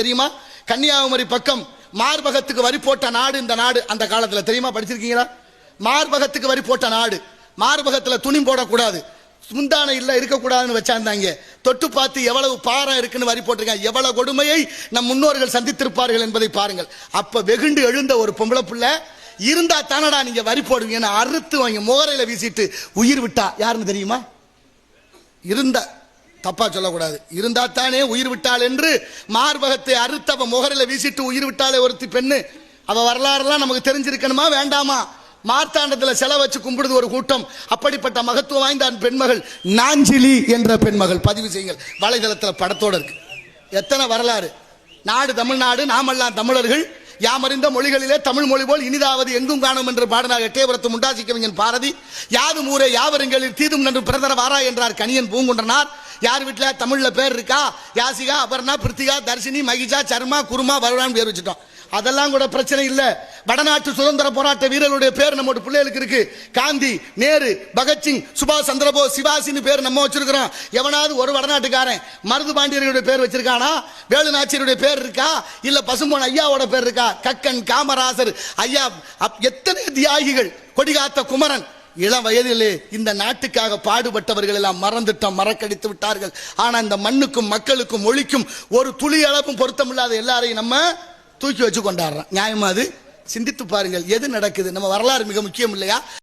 தெரியுமா? கன்னியாகுமரி பக்கம் மார்பகத்துக்கு வரி போட்ட நாடு இந்த நாடு. அந்த காலத்துல தெரியுமா? படிச்சிருக்கீங்களா? மார்பகத்துக்கு வரி போட்ட நாடு. மார்பகத்துல துணி போடக்கூடாது. முந்தானை இல்ல இருக்கக்கூடாதுன்னு வச்சாந்தாங்க. தொட்டு பார்த்து எவ்வளவு பாரம் இருக்குன்னு வரி போட்டிருக்காங்க. எவ்வளவு கொடுமையை நம் முன்னோர்கள் சந்தித்திருப்பார்கள் என்பதை பாருங்கள். அப்ப வெகுண்டு எழுந்த ஒரு பொம்பளை பிள்ளை இருந்தா தானடா நீங்க வரி போடுவீங்கன்னு அறுத்து வாங்க மோரையில வீசிட்டு உயிர் விட்டா. யாருன்னு தெரியுமா? இருந்தா தப்பா சொல்லக்கூடாது. இருந்தா தானே உயிர் விட்டாள் என்று மார்பகத்தை அறுத்து அவ முகரில் வீசிட்டு உயிர் விட்டாலே ஒருத்தி பெண்ணு. அவ வரலாறுலாம் நமக்கு தெரிஞ்சிருக்கணுமா? வேண்டாமா? மார்த்தாண்டத்தில் செலவு வச்சு கும்பிடுது ஒரு கூட்டம். அப்படிப்பட்ட மகத்துவம் வாய்ந்த பெண்மகள் நாஞ்சிலி என்ற பெண்மகள். பதிவு செய்யுங்கள். வலைதளத்தில் படத்தோடு இருக்கு. எத்தனை வரலாறு? நாடு தமிழ்நாடு நாமெல்லாம் தமிழர்கள். யாமறிந்த மொழிகளிலே தமிழ் மொழி போல் இனிதாவது எங்கும் காணும் என்று பாடனாக எட்டயபுரத்து முண்டாசி கவிஞன் பாரதி. யாதும் ஊரே யாவருங்களில் தீதும் நன்று பிறந்தர வாரா என்றார் கணியன் பூங்குன்றனார். யார் வீட்டில் தமிழில் பேர் இருக்கா? யாசிகா அபர்ணா பிருத்திகா தர்ஷினி மகிஜா சர்மா குருமா வருவான் பேர் வச்சுட்டோம். அதெல்லாம் கூட பிரச்சனை இல்லை. வடநாட்டு சுதந்திர போராட்ட வீரர்களுடைய பேர் நம்மோட பிள்ளைகளுக்கு இருக்கு. காந்தி நேரு பகத்சிங் சுபாஷ் சந்திரபோஸ் சிவாசின்னு பேர் நம்ம வச்சிருக்கிறோம். எவனாவது ஒரு வடநாட்டுக்காரன் மருது பாண்டியர்களுடைய பேர் வச்சிருக்கானா? வேலு நாச்சியருடைய பேர் இருக்கா? இல்ல பசும்பொன் ஐயாவோட பேர் இருக்கா? கக்கன் காமராசர். ஐயா எத்தனை தியாகிகள்? கொடிகாத்த குமரன். இளம் வயதிலே இந்த நாட்டுக்காக பாடுபட்டவர்கள் எல்லாம் மறந்துட்டோம் மறக்கடித்து விட்டார்கள். ஆனா இந்த மண்ணுக்கும் மக்களுக்கும் மொழிக்கும் ஒரு துளி அளவும் பொருத்தமில்லாத எல்லாரையும் நம்ம தூக்கி வச்சு கொண்டாடுறோம். நியாயமா அது? சிந்தித்து பாருங்கள் எது நடக்குது? நம்ம வரலாறு மிக முக்கியம் இல்லையா?